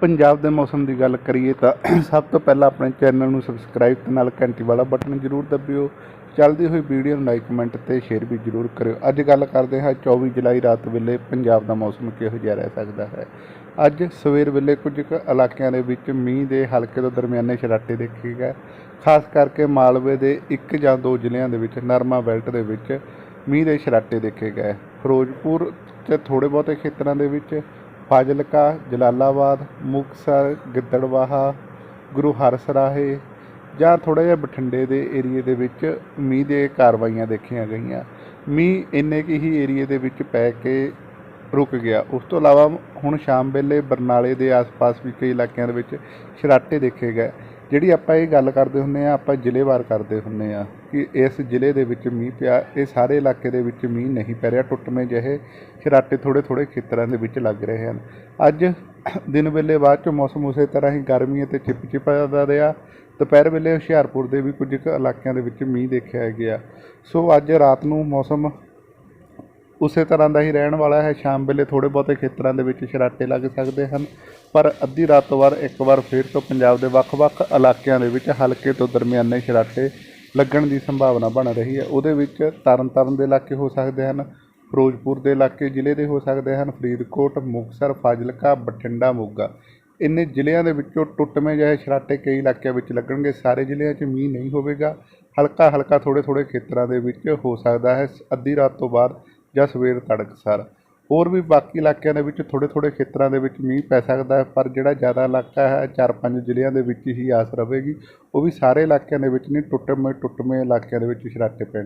ਪੰਜਾਬ ਦੇ ਮੌਸਮ ਦੀ ਗੱਲ ਕਰੀਏ ਤਾਂ ਸਭ ਤੋਂ ਪਹਿਲਾਂ ਆਪਣੇ ਚੈਨਲ ਨੂੰ ਸਬਸਕ੍ਰਾਈਬ ਤੇ ਨਾਲ ਘੰਟੀ ਵਾਲਾ ਬਟਨ ਜ਼ਰੂਰ ਦਬਿਓ। ਚੱਲਦੀ ਹੋਈ ਵੀਡੀਓ ਨੂੰ ਲਾਈਕ ਕਮੈਂਟ ਤੇ ਸ਼ੇਅਰ ਵੀ ਜ਼ਰੂਰ ਕਰਿਓ। ਅੱਜ ਗੱਲ ਕਰਦੇ ਹਾਂ 24 ਜੁਲਾਈ ਰਾਤ ਵੇਲੇ ਪੰਜਾਬ ਦਾ ਮੌਸਮ ਕਿਹੋ ਜਿਹਾ ਰਹਿ ਸਕਦਾ ਹੈ। ਅੱਜ ਸਵੇਰ ਵੇਲੇ ਕੁਝ ਕੁ ਇਲਾਕਿਆਂ ਦੇ ਵਿੱਚ ਮੀਂਹ ਦੇ ਹਲਕੇ ਤੋਂ ਦਰਮਿਆਨੇ ਛਰਾਟੇ ਦੇਖੇ ਗਏ। ਖਾਸ ਕਰਕੇ ਮਾਲਵੇ ਦੇ ਇੱਕ ਜਾਂ ਦੋ ਜ਼ਿਲ੍ਹਿਆਂ ਦੇ ਵਿੱਚ ਨਰਮਾ ਬੈਲਟ ਦੇ ਵਿੱਚ ਮੀਂਹ ਦੇ ਛਰਾਟੇ ਦੇਖੇ ਗਏ। ਫਿਰੋਜ਼ਪੁਰ ਤੇ ਥੋੜੇ ਬਹੁਤੇ ਖੇਤਰਾਂ ਦੇ ਵਿੱਚ ਫਾਜ਼ਿਲਕਾ, ਜਲਾਲਾਬਾਦ, ਮੁਕਤਸਰ, ਗਿੱਦੜਵਾਹਾ, ਗੁਰੂ ਹਰਸਰਾਹੇ ਜਾਂ ਥੋੜ੍ਹਾ ਜਿਹਾ ਬਠਿੰਡੇ ਦੇ ਏਰੀਏ ਦੇ ਵਿੱਚ ਮੀਂਹ ਦੇ ਕਾਰਵਾਈਆਂ ਦੇਖੀਆਂ ਗਈਆਂ। ਮੀਂਹ ਇੰਨੇ ਕੁ ਹੀ ਏਰੀਏ ਦੇ ਵਿੱਚ ਪੈ ਕੇ ਰੁਕ ਗਿਆ। ਉਸ ਤੋਂ ਇਲਾਵਾ ਹੁਣ ਸ਼ਾਮ ਵੇਲੇ ਬਰਨਾਲੇ ਦੇ ਆਸ-ਪਾਸ ਵੀ ਕਈ ਇਲਾਕਿਆਂ ਦੇ ਵਿੱਚ ਛਰਾਟੇ ਦੇਖੇ ਗਏ। ਜਿਹੜੀ ਆਪਾਂ ਇਹ ਗੱਲ ਕਰਦੇ ਹੁੰਨੇ ਆ, ਆਪਾਂ ਜ਼ਿਲ੍ਹੇਵਾਰ ਕਰਦੇ ਹੁੰਨੇ ਆ ਕਿ ਇਸ ਜ਼ਿਲ੍ਹੇ ਦੇ ਵਿੱਚ ਮੀਂਹ ਪਿਆ, ਇਹ ਸਾਰੇ ਇਲਾਕੇ ਦੇ ਵਿੱਚ ਮੀਂਹ ਨਹੀਂ ਪੈ ਰਿਹਾ, ਟੁੱਟਵੇਂ ਜਿਹੇ ਛਰਾਟੇ ਥੋੜ੍ਹੇ ਥੋੜ੍ਹੇ ਖੇਤਰਾਂ ਦੇ ਵਿੱਚ ਲੱਗ ਰਹੇ ਹਨ। ਅੱਜ ਦਿਨ ਵੇਲੇ ਬਾਅਦ ਚ ਮੌਸਮ ਉਸੇ ਤਰ੍ਹਾਂ ਹੀ ਗਰਮੀ ਅਤੇ ਚਿਪਚਿਪਾ ਦਾ ਰਿਹਾ। ਦੁਪਹਿਰ ਵੇਲੇ ਹੁਸ਼ਿਆਰਪੁਰ ਦੇ ਵੀ ਕੁਝ ਕੁ ਇਲਾਕਿਆਂ ਦੇ ਵਿੱਚ ਮੀਂਹ ਦੇਖਿਆ ਗਿਆ। ਸੋ ਅੱਜ ਰਾਤ ਨੂੰ ਮੌਸਮ ਉਸੇ ਤਰ੍ਹਾਂ ਦਾ ਹੀ ਰਹਿਣ ਵਾਲਾ ਹੈ। ਸ਼ਾਮ ਵੇਲੇ ਥੋੜੇ ਬਹੁਤੇ ਖੇਤਰਾਂ ਦੇ ਵਿੱਚ ਸ਼ਰਾਟੇ ਲੱਗ ਸਕਦੇ ਹਨ, ਪਰ ਅੱਧੀ ਰਾਤ ਤੋਂ ਬਾਅਦ ਇੱਕ ਵਾਰ ਫਿਰ ਤੋਂ ਪੰਜਾਬ ਦੇ ਵੱਖ-ਵੱਖ ਇਲਾਕਿਆਂ ਦੇ ਵਿੱਚ ਹਲਕੇ ਤੋਂ ਦਰਮਿਆਨੇ ਸ਼ਰਾਟੇ ਲੱਗਣ ਦੀ ਸੰਭਾਵਨਾ ਬਣ ਰਹੀ ਹੈ। ਉਹਦੇ ਵਿੱਚ ਤਰਨਤਾਰਨ ਦੇ ਇਲਾਕੇ ਹੋ ਸਕਦੇ ਹਨ, ਫਿਰੋਜ਼ਪੁਰ ਦੇ ਇਲਾਕੇ ਜ਼ਿਲ੍ਹੇ ਦੇ ਹੋ ਸਕਦੇ ਹਨ, ਫਰੀਦਕੋਟ, ਮੁਕਤਸਰ, ਫਾਜ਼ਿਲਕਾ, ਬਠਿੰਡਾ, ਮੋਗਾ। ਇੰਨੇ ਜ਼ਿਲ੍ਹਿਆਂ ਦੇ ਵਿੱਚੋਂ ਟੁੱਟਵੇਂ ਜਿਹੇ ਸ਼ਰਾਟੇ ਕਈ ਇਲਾਕਿਆਂ ਵਿੱਚ ਲੱਗਣਗੇ। ਸਾਰੇ ਜ਼ਿਲ੍ਹਿਆਂ 'ਚ ਮੀਂਹ ਨਹੀਂ ਹੋਵੇਗਾ। ਹਲਕਾ ਹਲਕਾ ਥੋੜੇ ਥੋੜੇ ਖੇਤਰਾਂ ਦੇ ਵਿੱਚ ਹੋ ਸਕਦਾ ਹੈ। ਅੱਧੀ ਰਾਤ ਤੋਂ ਬਾਅਦ ਜਾਂ ਸਵੇਰ ਤੜਕਸਾਰ ਹੋਰ ਵੀ ਬਾਕੀ ਇਲਾਕਿਆਂ ਦੇ ਵਿੱਚ ਥੋੜੇ ਥੋੜੇ ਖੇਤਰਾਂ ਦੇ ਵਿੱਚ ਮੀਂਹ ਪੈ ਸਕਦਾ ਹੈ, ਪਰ ਜਿਹੜਾ ਜ਼ਿਆਦਾ ਇਲਾਕਾ ਹੈ ਚਾਰ ਪੰਜ ਜ਼ਿਲ੍ਹਿਆਂ ਦੇ ਵਿੱਚ ਹੀ ਆਸ ਰਹੇਗੀ। ਉਹ ਵੀ ਸਾਰੇ ਇਲਾਕਿਆਂ ਦੇ ਵਿੱਚ ਨਹੀਂ ਟੁੱਟਵੇਂ ਟੁੱਟਵੇਂ ਇਲਾਕਿਆਂ ਦੇ ਵਿੱਚ ਛਰਾਟੇ ਪੈਣ